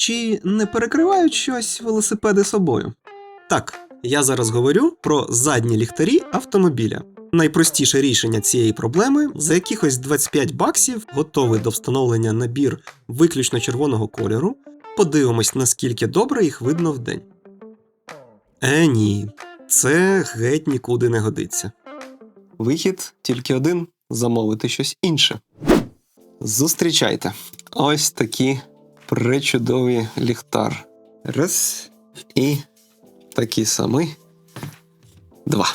Чи не перекривають щось велосипеди собою? Так, я зараз говорю про задні ліхтарі автомобіля. Найпростіше рішення цієї проблеми за якихось 25 баксів готовий до встановлення набір виключно червоного кольору. Подивимось, наскільки добре їх видно вдень. Е, ні, це геть нікуди не годиться. Вихід тільки один замовити щось інше. Зустрічайте. Ось такі пречудові ліхтар. Раз. І такий самий. Два.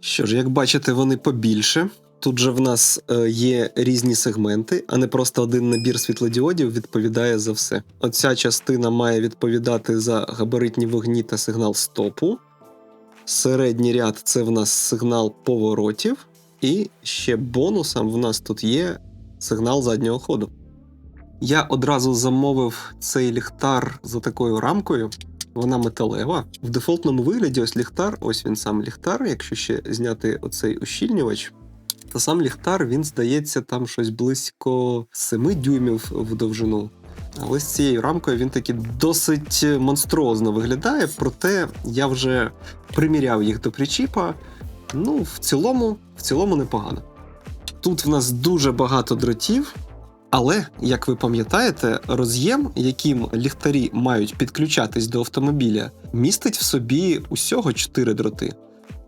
Що ж, як бачите, вони побільше. Тут же в нас е, є різні сегменти, а не просто один набір світлодіодів відповідає за все. Оця частина має відповідати за габаритні вогні та сигнал стопу. Середній ряд це в нас сигнал поворотів. І ще бонусом в нас тут є сигнал заднього ходу. Я одразу замовив цей ліхтар за такою рамкою. Вона металева. В дефолтному вигляді ось ліхтар, ось він сам ліхтар, якщо ще зняти оцей ущільнювач, то сам ліхтар він здається там щось близько 7 дюймів в довжину. Але з цією рамкою він таки досить монструозно виглядає, проте я вже приміряв їх до причіпа. Ну, в цілому, в цілому непогано. Тут в нас дуже багато дротів, але, як ви пам'ятаєте, роз'єм, яким ліхтарі мають підключатись до автомобіля, містить в собі усього 4 дроти.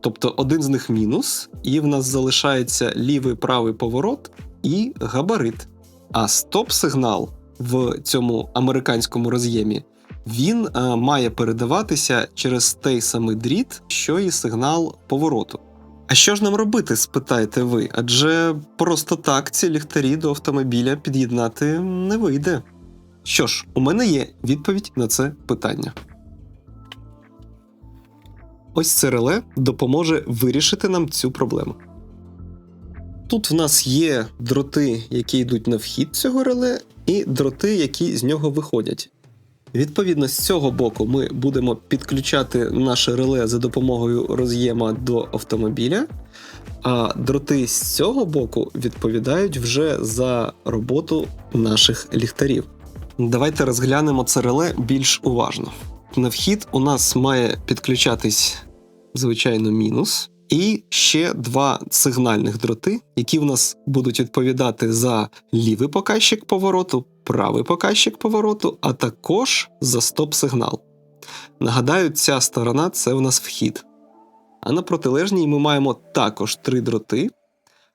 Тобто один з них мінус, і в нас залишається лівий правий поворот і габарит. А стоп-сигнал в цьому американському роз'ємі він е, має передаватися через той самий дріт, що і сигнал повороту. А що ж нам робити, спитаєте ви? Адже просто так ці ліхтарі до автомобіля під'єднати не вийде. Що ж, у мене є відповідь на це питання. Ось це реле допоможе вирішити нам цю проблему. Тут в нас є дроти, які йдуть на вхід цього реле, і дроти, які з нього виходять. Відповідно, з цього боку ми будемо підключати наше реле за допомогою роз'єма до автомобіля, а дроти з цього боку відповідають вже за роботу наших ліхтарів. Давайте розглянемо це реле більш уважно. На вхід у нас має підключатись, звичайно, мінус. І ще два сигнальних дроти, які в нас будуть відповідати за лівий показчик повороту, правий показчик повороту, а також за стоп-сигнал. Нагадаю, ця сторона це в нас вхід. А на протилежній ми маємо також три дроти.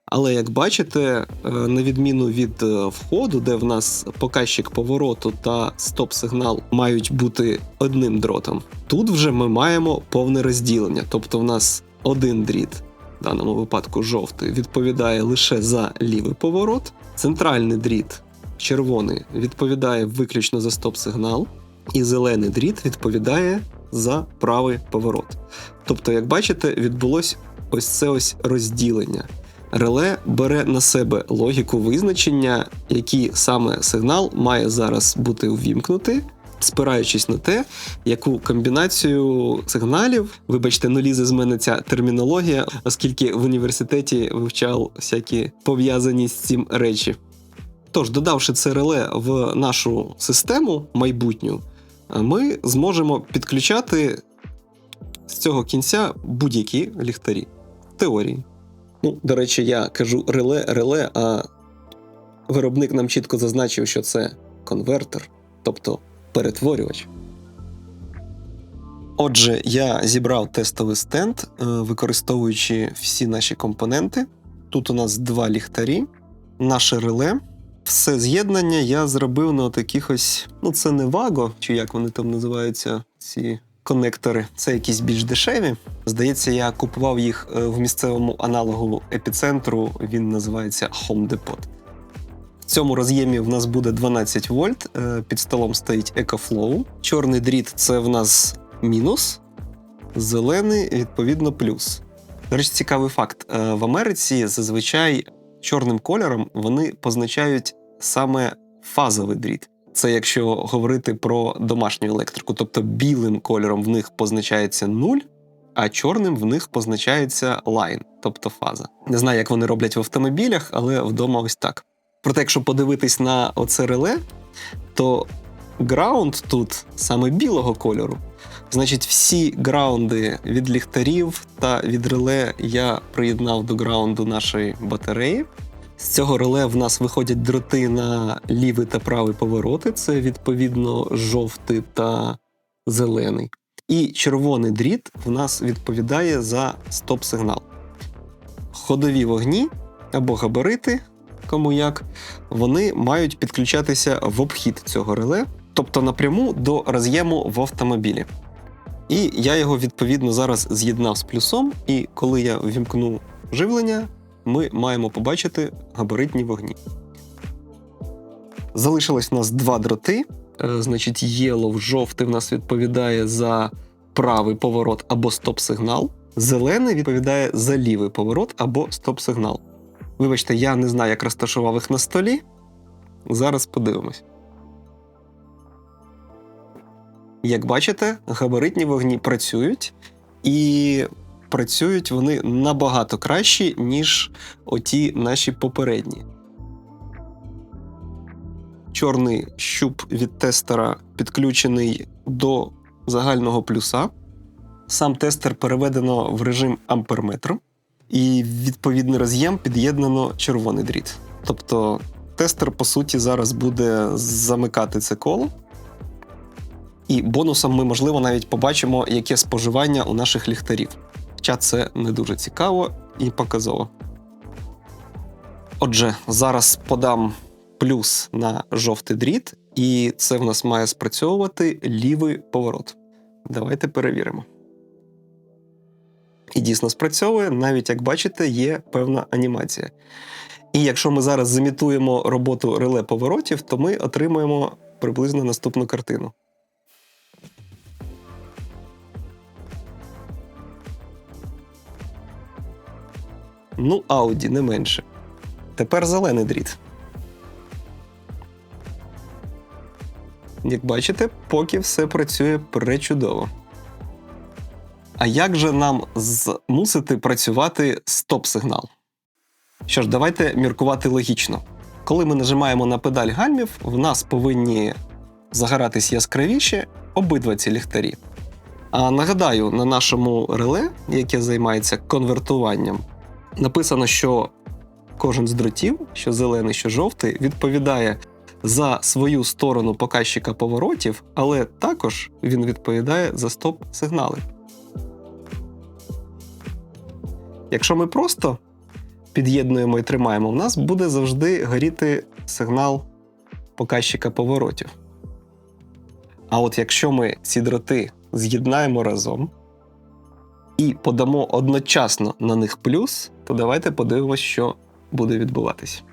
Але як бачите, е, на відміну від е, входу, де в нас показчик повороту та стоп-сигнал мають бути одним дротом, тут вже ми маємо повне розділення. Тобто в нас один дріт, в даному випадку жовтий, відповідає лише за лівий поворот, центральний дріт, червоний, відповідає виключно за стоп-сигнал, і зелений дріт відповідає за правий поворот. Тобто, як бачите, відбулось ось це ось розділення. Реле бере на себе логіку визначення, який саме сигнал має зараз бути увімкнутий, спираючись на те, яку комбінацію сигналів, вибачте, ну лізе з мене ця термінологія, оскільки в університеті вивчав всякі пов'язані з цим речі. Тож, додавши це реле в нашу систему майбутню, ми зможемо підключати з цього кінця будь-які ліхтарі. Теорії. Ну, до речі, я кажу реле, реле, а виробник нам чітко зазначив, що це конвертер, тобто перетворювач. Отже, я зібрав тестовий стенд, е, використовуючи всі наші компоненти. Тут у нас два ліхтарі, наше реле. Все з'єднання я зробив на таких ось, ну це не ваго, чи як вони там називаються, ці конектори. Це якісь більш дешеві. Здається, я купував їх е, в місцевому аналогу епіцентру. Він називається Home Depot. В цьому роз'ємі в нас буде 12 вольт. е, Під столом стоїть EcoFlow. Чорний дріт це в нас мінус, зелений, відповідно, плюс. До речі, цікавий факт: Е, в Америці зазвичай чорним кольором вони позначають саме фазовий дріт. Це якщо говорити про домашню електрику, тобто білим кольором в них позначається нуль, а чорним в них позначається лайн, тобто фаза. Не знаю, як вони роблять в автомобілях, але вдома ось так. Проте, якщо подивитись на оце реле, то граунд тут саме білого кольору. Значить, всі граунди від ліхтарів та від реле я приєднав до граунду нашої батареї. З цього реле в нас виходять дроти на лівий та правий повороти. Це відповідно жовтий та зелений. І червоний дріт в нас відповідає за стоп-сигнал. Ходові вогні або габарити, кому як, вони мають підключатися в обхід цього реле, тобто напряму до роз'єму в автомобілі. І я його відповідно зараз з'єднав з плюсом, і коли я ввімкну живлення, ми маємо побачити габаритні вогні. Залишилось у нас два дроти. Е, Значить, Yellow, жовтий в нас відповідає за правий поворот або стоп-сигнал. Зелений відповідає за лівий поворот або стоп-сигнал. Вибачте, я не знаю, як розташував їх на столі. Зараз подивимось. Як бачите, габаритні вогні працюють, і працюють вони набагато кращі, ніж оті наші попередні. Чорний щуп від тестера підключений до загального плюса. Сам тестер переведено в режим амперметр, і відповідний роз'єм під'єднано червоний дріт. Тобто тестер, по суті, зараз буде замикати це коло. І бонусом ми, можливо, навіть побачимо, яке споживання у наших ліхтарів. Хоча це не дуже цікаво і показово. Отже, зараз подам плюс на жовтий дріт, і це в нас має спрацьовувати лівий поворот. Давайте перевіримо. І дійсно спрацьовує, навіть як бачите, є певна анімація. І якщо ми зараз замітуємо роботу реле поворотів, то ми отримаємо приблизно наступну картину. Ну, Audi не менше. Тепер зелений дріт. Як бачите, поки все працює пречудово. А як же нам змусити працювати стоп-сигнал? Що ж, давайте міркувати логічно. Коли ми нажимаємо на педаль гальмів, в нас повинні загоратись яскравіше обидва ці ліхтарі. А нагадаю, на нашому реле, яке займається конвертуванням, написано, що кожен з дротів, що зелений, що жовтий, відповідає за свою сторону показчика поворотів, але також він відповідає за стоп-сигнали. Якщо ми просто під'єднуємо і тримаємо, в нас буде завжди горіти сигнал показчика поворотів. А от якщо ми ці дроти з'єднаємо разом і подамо одночасно на них плюс, то давайте подивимося, що буде відбуватись.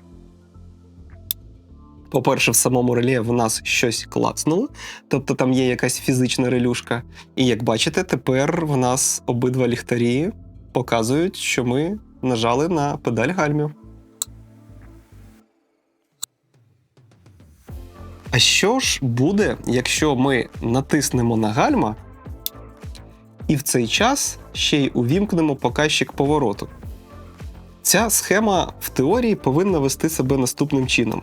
По-перше, в самому реле в нас щось клацнуло, тобто там є якась фізична релюшка. І як бачите, тепер в нас обидва ліхтарі показують, що ми нажали на педаль гальмів. А що ж буде, якщо ми натиснемо на гальма і в цей час ще й увімкнемо показчик повороту? Ця схема в теорії повинна вести себе наступним чином.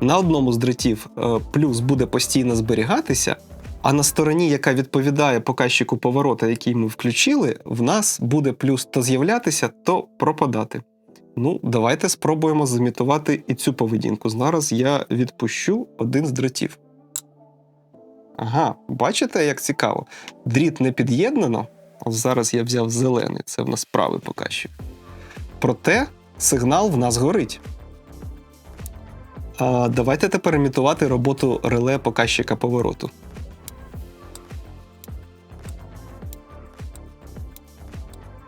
На одному з дротів е, плюс буде постійно зберігатися, а на стороні, яка відповідає показчику поворота, який ми включили, в нас буде плюс то з'являтися, то пропадати. Ну, давайте спробуємо замітувати і цю поведінку. Зараз я відпущу один з дротів. Ага, бачите, як цікаво? Дріт не під'єднано. Зараз я взяв зелений, це в нас правий показчик. Проте сигнал в нас горить. А, Давайте тепер імітувати роботу реле показчика повороту.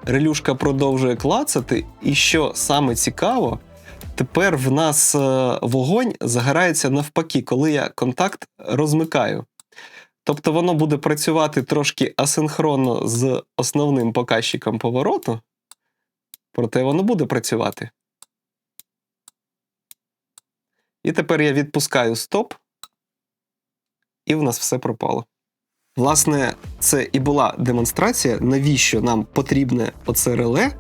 Релюшка продовжує клацати, і що саме цікаво, тепер в нас е, вогонь загорається навпаки, коли я контакт розмикаю. Тобто воно буде працювати трошки асинхронно з основним показчиком повороту, проте воно буде працювати. І тепер я відпускаю стоп, і в нас все пропало. Власне, це і була демонстрація, навіщо нам потрібне оце реле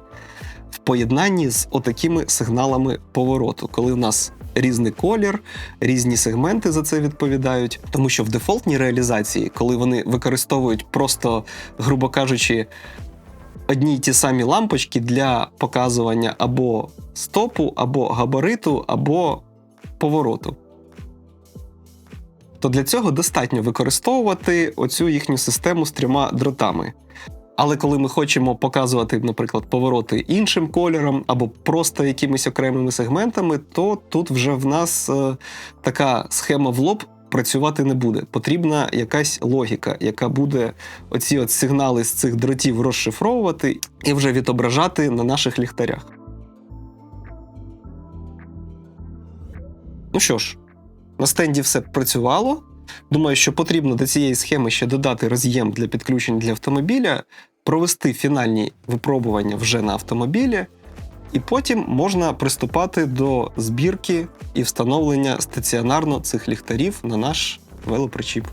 в поєднанні з отакими сигналами повороту, коли в нас різний колір, різні сегменти за це відповідають. Тому що в дефолтній реалізації, коли вони використовують просто, грубо кажучи, одні й ті самі лампочки для показування або стопу, або габариту, або повороту. То для цього достатньо використовувати оцю їхню систему з трьома дротами. Але коли ми хочемо показувати, наприклад, повороти іншим кольором або просто якимись окремими сегментами, то тут вже в нас е, така схема в лоб працювати не буде. Потрібна якась логіка, яка буде оці от сигнали з цих дротів розшифровувати і вже відображати на наших ліхтарях. Ну що ж, на стенді все працювало. Думаю, що потрібно до цієї схеми ще додати роз'єм для підключень для автомобіля, провести фінальні випробування вже на автомобілі, і потім можна приступати до збірки і встановлення стаціонарно цих ліхтарів на наш велопричіп.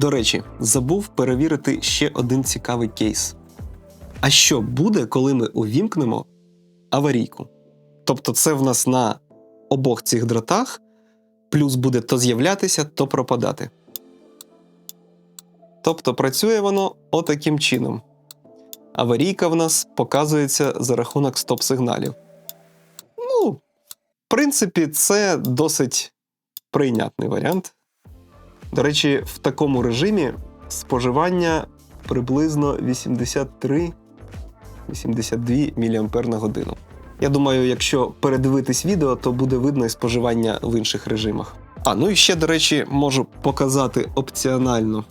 До речі, забув перевірити ще один цікавий кейс. А що буде, коли ми увімкнемо аварійку? Тобто, це в нас на обох цих дротах, плюс буде то з'являтися, то пропадати. Тобто працює воно отаким чином. Аварійка в нас показується за рахунок стоп-сигналів. Ну, в принципі, це досить прийнятний варіант. До речі, в такому режимі споживання приблизно 83-82 мА на годину. Я думаю, якщо передивитись відео, то буде видно і споживання в інших режимах. А, ну і ще, до речі, можу показати опціонально.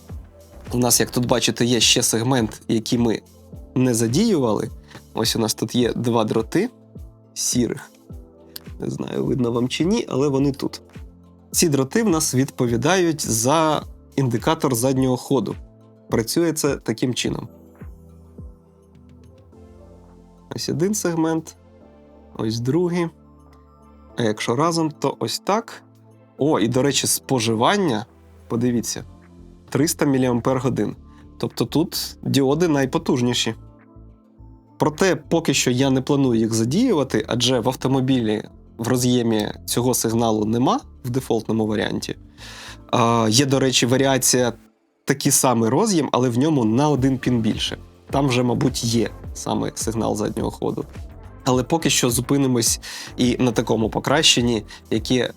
У нас, як тут бачите, є ще сегмент, який ми не задіювали. Ось у нас тут є два дроти сірих. Не знаю, видно вам чи ні, але вони тут. Ці дроти в нас відповідають за індикатор заднього ходу. Працює це таким чином. Ось один сегмент, ось другий. А якщо разом, то ось так. О, і, до речі, споживання, подивіться, 300 мАч. Тобто тут діоди найпотужніші. Проте, поки що я не планую їх задіювати, адже в автомобілі в роз'ємі цього сигналу нема в дефолтному варіанті. А, Є, до речі, варіація такий самий роз'єм, але в ньому на один пін більше. Там вже, мабуть, є саме сигнал заднього ходу. Але поки що зупинимось і на такому покращенні, яке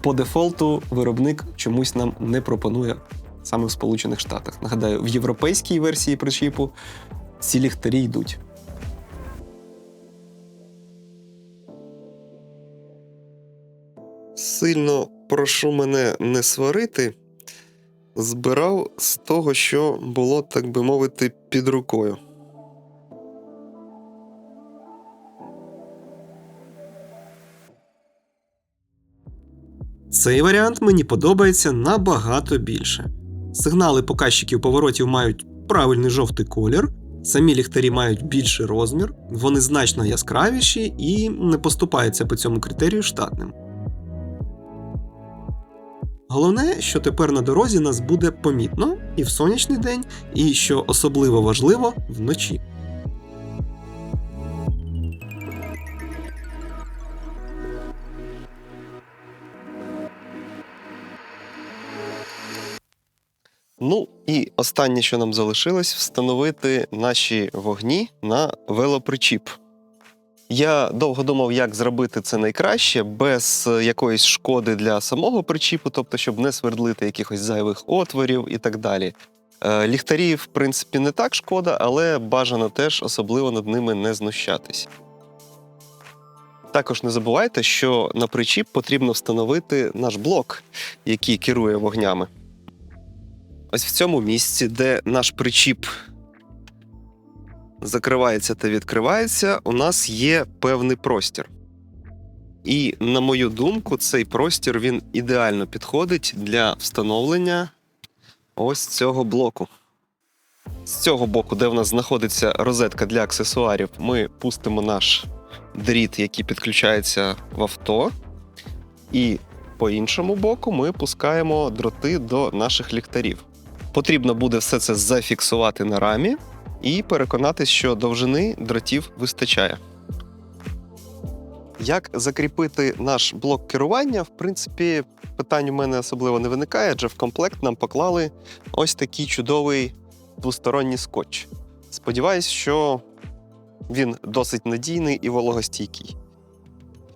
по дефолту виробник чомусь нам не пропонує саме в Сполучених Штатах. Нагадаю, в європейській версії причіпу ці ліхтарі йдуть. Сильно прошу мене не сварити. Збирав з того, що було, так би мовити, під рукою. Цей варіант мені подобається набагато більше. Сигнали показчиків поворотів мають правильний жовтий колір, самі ліхтарі мають більший розмір, вони значно яскравіші і не поступаються по цьому критерію штатним. Головне, що тепер на дорозі нас буде помітно і в сонячний день, і що особливо важливо вночі. Ну і останнє, що нам залишилось, встановити наші вогні на велопричіп. Я довго думав, як зробити це найкраще, без якоїсь шкоди для самого причіпу, тобто, щоб не свердлити якихось зайвих отворів і так далі. Е, Ліхтарі, в принципі, не так шкода, але бажано теж особливо над ними не знущатись. Також не забувайте, що на причіп потрібно встановити наш блок, який керує вогнями. Ось в цьому місці, де наш причіп закривається та відкривається, у нас є певний простір. І, на мою думку, цей простір він ідеально підходить для встановлення ось цього блоку. З цього боку, де в нас знаходиться розетка для аксесуарів, ми пустимо наш дріт, який підключається в авто. І по іншому боку ми пускаємо дроти до наших ліхтарів. Потрібно буде все це зафіксувати на рамі і переконатись, що довжини дротів вистачає. Як закріпити наш блок керування? В принципі, питань у мене особливо не виникає, адже в комплект нам поклали ось такий чудовий двосторонній скотч. Сподіваюсь, що він досить надійний і вологостійкий.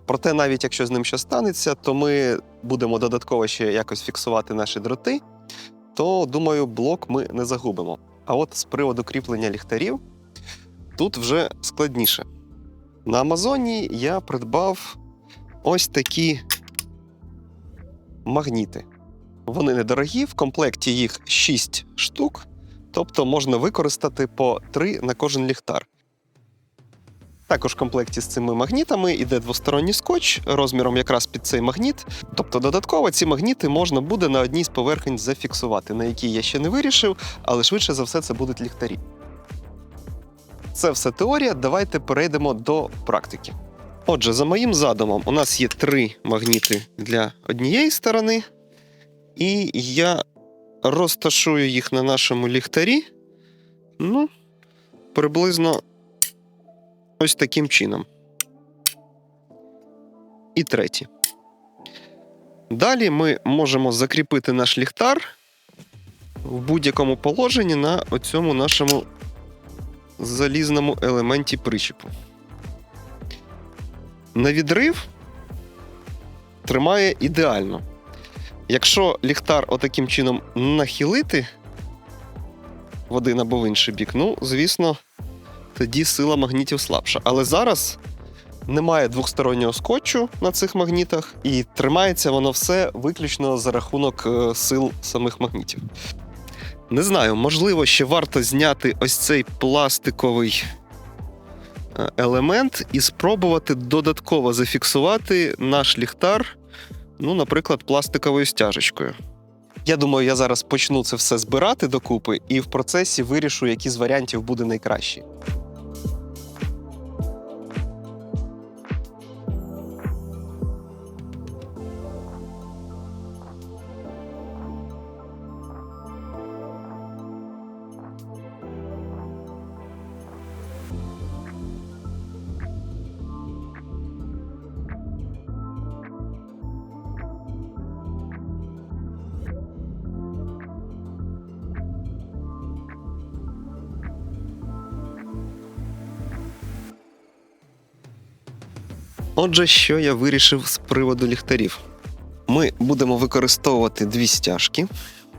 Проте, навіть якщо з ним щось станеться, то ми будемо додатково ще якось фіксувати наші дроти, то думаю, блок ми не загубимо. А от з приводу кріплення ліхтарів тут вже складніше. На Амазоні я придбав ось такі магніти. Вони недорогі, в комплекті їх 6 штук, тобто можна використати по 3 на кожен ліхтар. Також в комплекті з цими магнітами йде двосторонній скотч розміром якраз під цей магніт. Тобто, додатково ці магніти можна буде на одній з поверхень зафіксувати, на якій я ще не вирішив, але швидше за все це будуть ліхтарі. Це все теорія. Давайте перейдемо до практики. Отже, за моїм задумом, у нас є три магніти для однієї сторони, і я розташую їх на нашому ліхтарі. Ну, приблизно ось таким чином. І третій. Далі ми можемо закріпити наш ліхтар в будь-якому положенні на оцьому нашому залізному елементі причіпу. На відрив тримає ідеально. Якщо ліхтар отаким чином нахилити в один або в інший бік, ну, звісно, тоді сила магнітів слабша. Але зараз немає двохстороннього скотчу на цих магнітах, і тримається воно все виключно за рахунок е, сил самих магнітів. Не знаю, можливо, ще варто зняти ось цей пластиковий е, елемент і спробувати додатково зафіксувати наш ліхтар, ну, наприклад, пластиковою стяжечкою. Я думаю, я зараз почну це все збирати докупи і в процесі вирішу, який з варіантів буде найкращий. Отже, що я вирішив з приводу ліхтарів. Ми будемо використовувати дві стяжки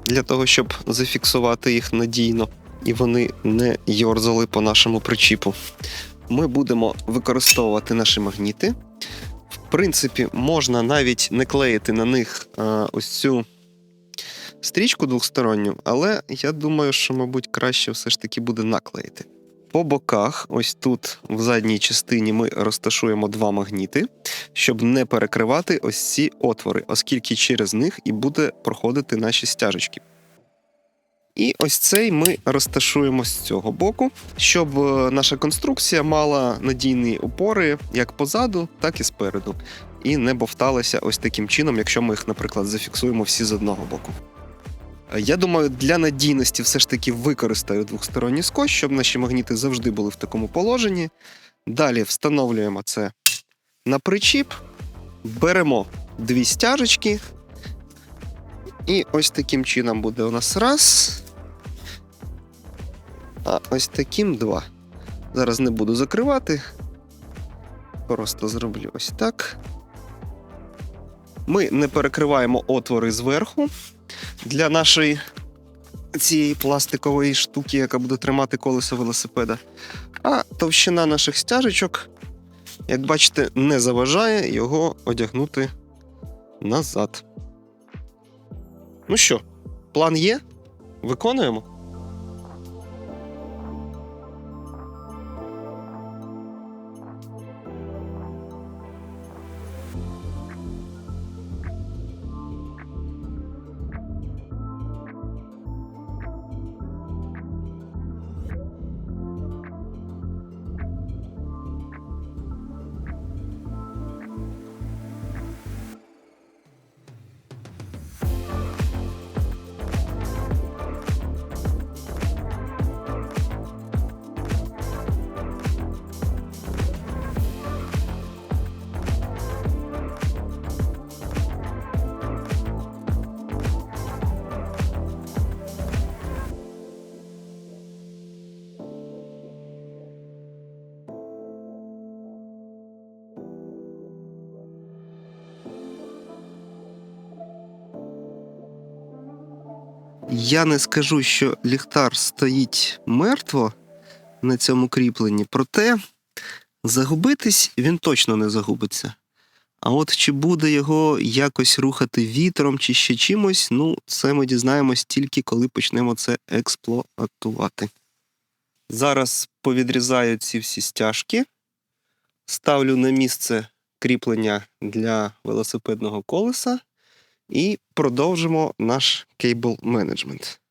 для того, щоб зафіксувати їх надійно, і вони не йорзали по нашому причіпу. Ми будемо використовувати наші магніти. В принципі, можна навіть не клеїти на них е, ось цю стрічку двосторонню, але я думаю, що, мабуть, краще все ж таки буде наклеїти. По боках, ось тут в задній частині, ми розташуємо два магніти, щоб не перекривати ось ці отвори, оскільки через них і буде проходити наші стяжечки. І ось цей ми розташуємо з цього боку, щоб е, наша конструкція мала надійні опори як позаду, так і спереду, і не бовталася ось таким чином, якщо ми їх, наприклад, зафіксуємо всі з одного боку. Я думаю, для надійності все ж таки використаю двосторонній скотч, щоб наші магніти завжди були в такому положенні. Далі встановлюємо це на причіп, беремо дві стяжечки. І ось таким чином буде у нас раз. А ось таким два. Зараз не буду закривати. Просто зроблю ось так. Ми не перекриваємо отвори зверху для нашої цієї пластикової штуки, яка буде тримати колесо велосипеда. А товщина наших стяжечок, як бачите, не заважає його одягнути назад. Ну що, план є? Виконуємо? Я не скажу, що ліхтар стоїть мертво на цьому кріпленні, проте загубитись він точно не загубиться. А от чи буде його якось рухати вітром чи ще чимось, ну, це ми дізнаємось тільки коли почнемо це експлуатувати. Зараз повідрізаю ці всі стяжки, ставлю на місце кріплення для велосипедного колеса і продовжимо наш кейбл менеджмент.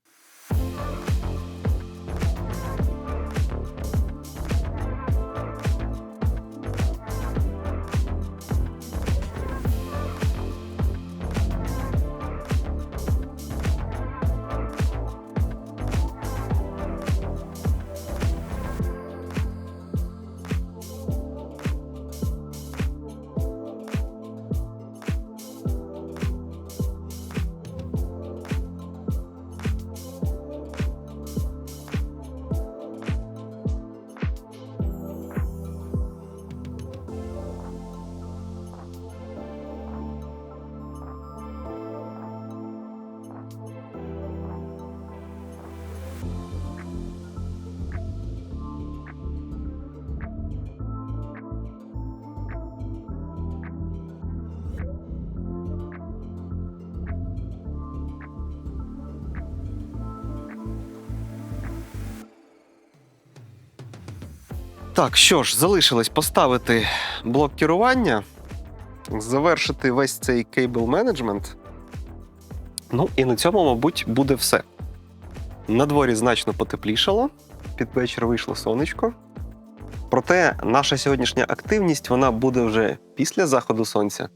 Так, що ж, залишилось поставити блок керування, завершити весь цей кейбл менеджмент. Ну і на цьому, мабуть, буде все. На дворі значно потеплішало, під вечір вийшло сонечко. Проте наша сьогоднішня активність вона буде вже після заходу сонця.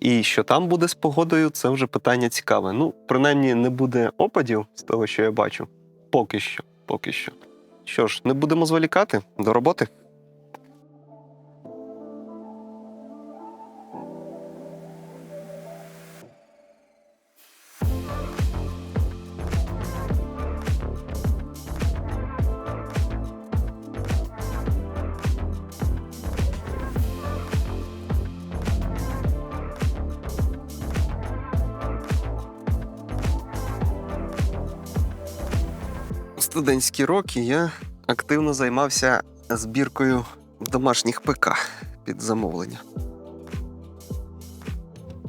І що там буде з погодою, це вже питання цікаве. Ну, принаймні, не буде опадів з того, що я бачу. Поки що, поки що. Що ж, не будемо зволікати до роботи. Студентські роки я активно займався збіркою домашніх ПК під замовлення.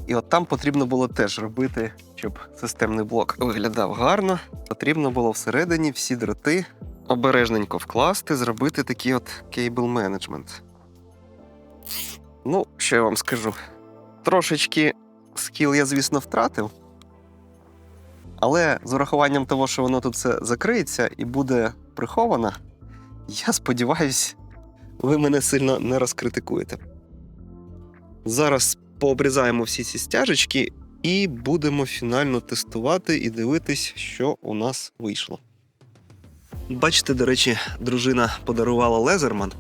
І от там потрібно було теж робити, щоб системний блок виглядав гарно. Потрібно було всередині всі дроти обережненько вкласти, зробити такий от кейбл менеджмент. Ну, що я вам скажу? Трошечки скіл я, звісно, втратив. Але з урахуванням того, що воно тут все закриється і буде приховано, я сподіваюсь, ви мене сильно не розкритикуєте. Зараз пообрізаємо всі ці стяжечки і будемо фінально тестувати і дивитись, що у нас вийшло. Бачите, до речі, дружина подарувала лезерман.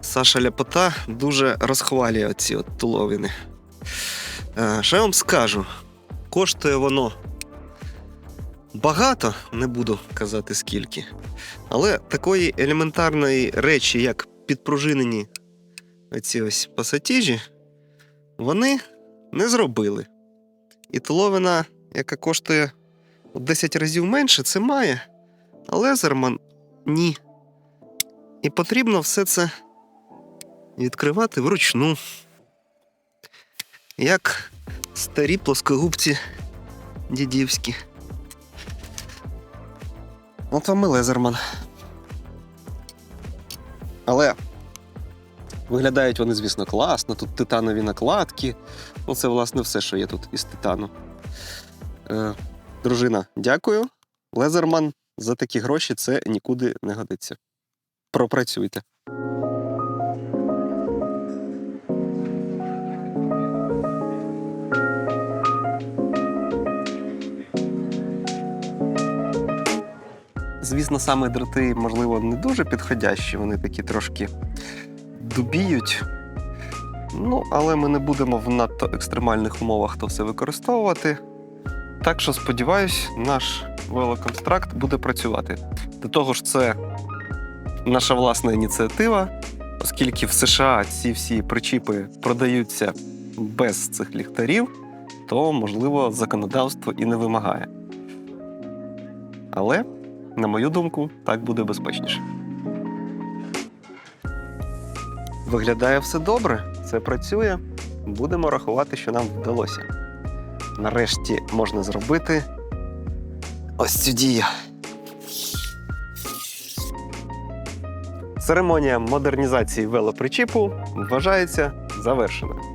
Саша Ляпота дуже розхвалює оці от туловини. Е, Що я вам скажу? Коштує воно багато, не буду казати скільки. Але такої елементарної речі, як підпружинені оці ось пасатіжі, вони не зробили. І туловина, яка коштує у 10 разів менше, це має. А лезерман ні. І потрібно все це відкривати вручну. Як старі плоскогубці дідівські. От вам і лезерман. Але виглядають вони, звісно, класно. Тут титанові накладки. Ну, це, власне, все, що є тут із титану. Е, дружина, дякую. Лезерман за такі гроші це нікуди не годиться. Пропрацюйте. Звісно, саме дроти, можливо, не дуже підходящі, вони такі трошки дубіють. Ну, але ми не будемо в надто екстремальних умовах то все використовувати. Так що, сподіваюсь, наш велоконстракт буде працювати. До того ж, це наша власна ініціатива, оскільки в США ці всі причіпи продаються без цих ліхтарів, то, можливо, законодавство і не вимагає. Але, на мою думку, так буде безпечніше. Виглядає все добре, це працює. Будемо рахувати, що нам вдалося. Нарешті можна зробити ось цю дію. Церемонія модернізації велопричіпу вважається завершеною.